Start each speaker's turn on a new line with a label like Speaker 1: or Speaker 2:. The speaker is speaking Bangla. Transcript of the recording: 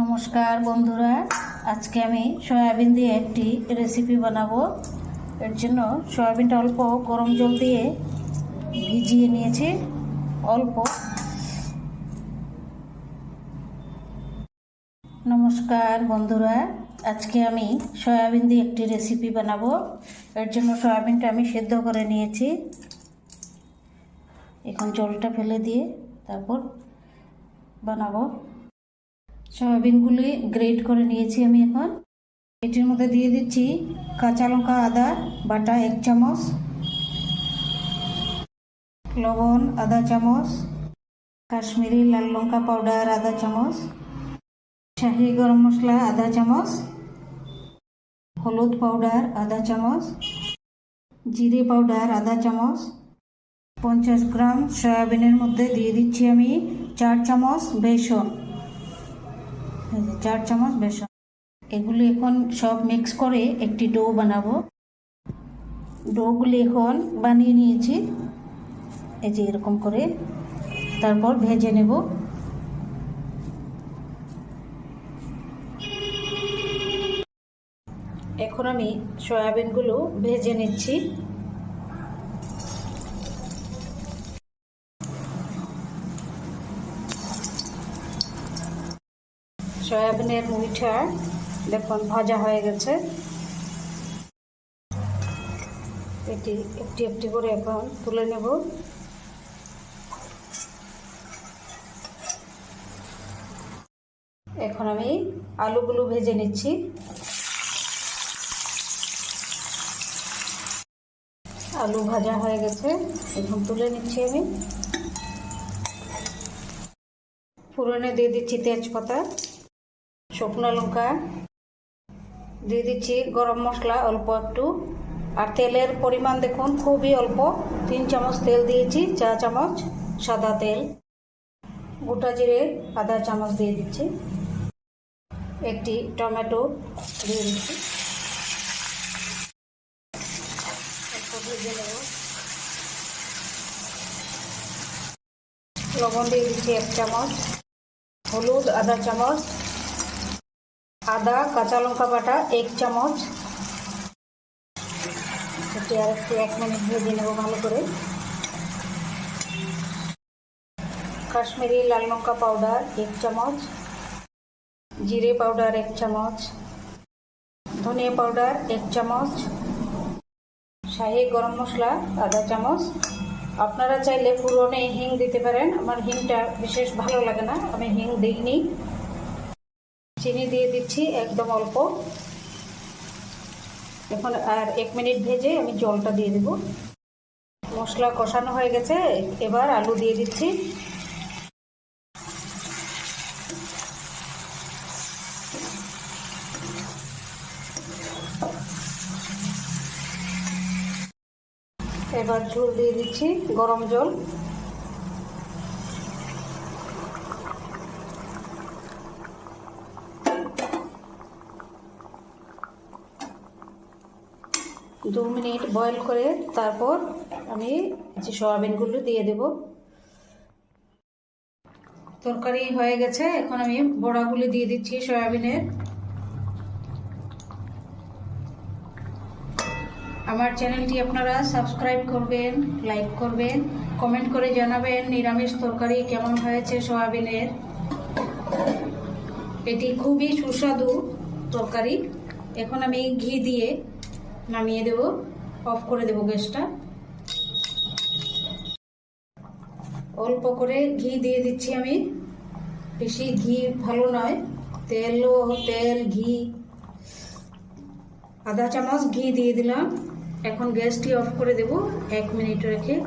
Speaker 1: নমস্কার বন্ধুরা, আজকে আমি সয়াবিন দিয়ে একটি রেসিপি বানাবো। এর জন্য সয়াবিনটা অল্প গরম জল দিয়ে ভিজিয়ে নিয়েছি, অল্প। নমস্কার বন্ধুরা, আজকে আমি সয়াবিন দিয়ে একটি রেসিপি বানাবো। এর জন্য সয়াবিনটা আমি সেদ্ধ করে নিয়েছি। এখন জলটা ফেলে দিয়ে তারপর বানাবো। সয়াবিনগুলি গ্রেট করে নিয়েছি আমি এখন। এটির মধ্যে দিয়ে দিচ্ছি কাঁচা লঙ্কা, আদা, বাটা এক চামচ, লবণ আধা চামচ, কাশ্মীরি লাল লঙ্কা পাউডার আধা চামচ, শাহি গরম মশলা আধা চামচ, হলুদ পাউডার আধা চামচ, জিরে পাউডার আধা চামচ, পঞ্চাশ গ্রাম সয়াবিনের মধ্যে দিয়ে দিচ্ছি আমি চার চামচ বেসন। চার চামচ বেসন। এগুলি এখন সব মিক্স করে একটি ডো বানাবো। ডোগুলি এখন বানিয়ে নিয়েছি। এই যে এরকম করে। তারপর ভেজে নেব। এখন আমি সয়াবিনগুলো ভেজে নিচ্ছি। সয়াবিনের মুইঠা দেখুন, ভাজা হয়ে গেছে। এটি একটি একটি করে এখন তুলে নেব। এখন আমি আলুগুলো ভেজে নিচ্ছি। আলু ভাজা হয়ে গেছে, এখন তুলে নিচ্ছি আমি। ফুরনে দিয়ে দিচ্ছি তেজপাতা। শুকনো লঙ্কা, দিয়ে দিচ্ছি গরম মশলা অল্প একটু। আর তেলের পরিমাণ দেখুন, খুবই অল্প। তিন চামচ তেল দিয়েছি, চা চামচ, সাদা তেল। গোটা জিরে আধা চামচ দিয়ে দিচ্ছি। একটি টমেটো দিয়ে দিচ্ছি। লবণ দিয়ে দিচ্ছি এক চামচ। হলুদ আধা চামচ। আদা, কাঁচা লঙ্কা বাটা, এক চামচ। এটি এক মিনিট ভেজে নেব ভালো করে। কাশ্মীরি লাল লঙ্কা পাউডার, এক চামচ। জিরে পাউডার, এক চামচ। ধনিয়া পাউডার, এক চামচ। শাহি গরম মশলা, আধা চামচ। আপনারা চাইলে পুরনে হিং দিতে পারেন। আমার হিংটা বিশেষ ভালো লাগে না। আমি হিং দিইনি। চিনি দিয়ে দিচ্ছি একদম অল্প। এখন আর এক মিনিট ভেজে আমি জলটা দিয়ে দেব। মশলা কষানো হয়ে গেছে, এবার আলু দিয়ে দিচ্ছি। এবার ঝোল দিয়ে দিচ্ছি গরম জল। দু মিনিট বয়েল করে তারপর আমি যে সয়াবিনগুলো দিয়ে দেব। তরকারি হয়ে গেছে, এখন আমি বড়াগুলি দিয়ে দিচ্ছি সয়াবিনের। আমার চ্যানেলটি আপনারা সাবস্ক্রাইব করবেন, লাইক করবেন, কমেন্ট করে জানাবেন নিরামিষ তরকারি কেমন হয়েছে সয়াবিনের। এটি খুবই সুস্বাদু তরকারি। এখন আমি ঘি দিয়ে নামিয়ে দেব, অফ করে দেব গ্যাসটা। অল্প করে ঘি দিয়ে দিচ্ছি আমি। বেশি ঘি ভালো নয়। তেলও, তেল, ঘি। আধা চামচ ঘি দিয়ে দিলাম। এখন গ্যাসটি অফ করে দেব, এক মিনিট রেখে।